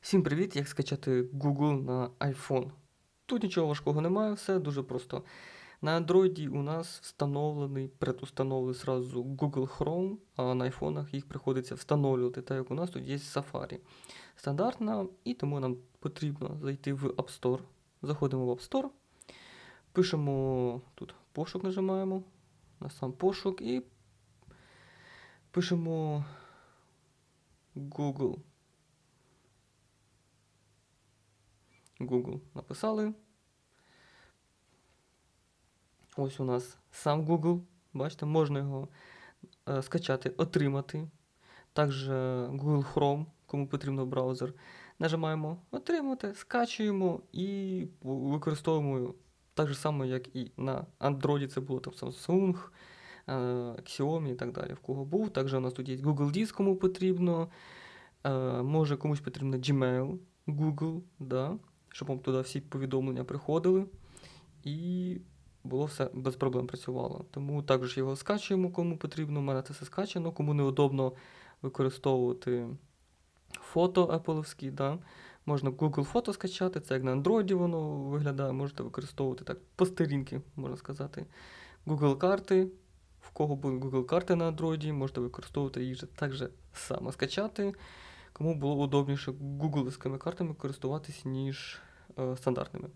Всім привіт! Як скачати Google на iPhone. Тут нічого важкого немає, все дуже просто. На Android у нас встановлений, предустановлений зразу Google Chrome, а на айфонах їх приходиться встановлювати, так як у нас тут є Safari. Стандартна, і тому нам потрібно зайти в App Store. Заходимо в App Store, пишемо тут пошук, нажимаємо на сам пошук і пишемо Google. Google написали. Ось у нас сам Google. Бачите, можна його е, скачати, отримати. Також Google Chrome, кому потрібно браузер. Нажимаємо отримати, скачуємо і використовуємо так же само, як і на Android. Це було там Samsung, е, Xiaomi і так далі. В кого був. Також у нас тут є Google Диск, кому потрібно. Е, може комусь потрібно Gmail, Google, да, щоб вам туди всі повідомлення приходили. І було все без проблем працювало. Тому також його скачуємо, кому потрібно. У мене це все скачано, кому неудобно використовувати фото Apple, да. Можна Google фото скачати, це як на Android воно виглядає, можете використовувати так по сторінки, можна сказати. Google карти. В кого будуть Google карти на Android, можете використовувати їх так же само скачати. Кому було удобніше гугловськими картами користуватися, ніж стандартними.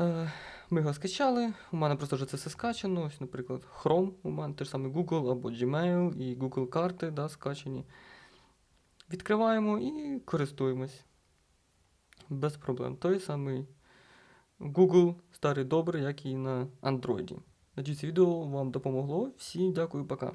Е, ми його скачали. У мене просто вже це все скачано. Ось, наприклад, Chrome, у мене теж саме Google або Gmail і Google карти да, скачані. Відкриваємо і користуємось. Без проблем. Той самий Google старий добрий, як і на Android. Надіюсь, відео вам допомогло. Всім дякую, пока.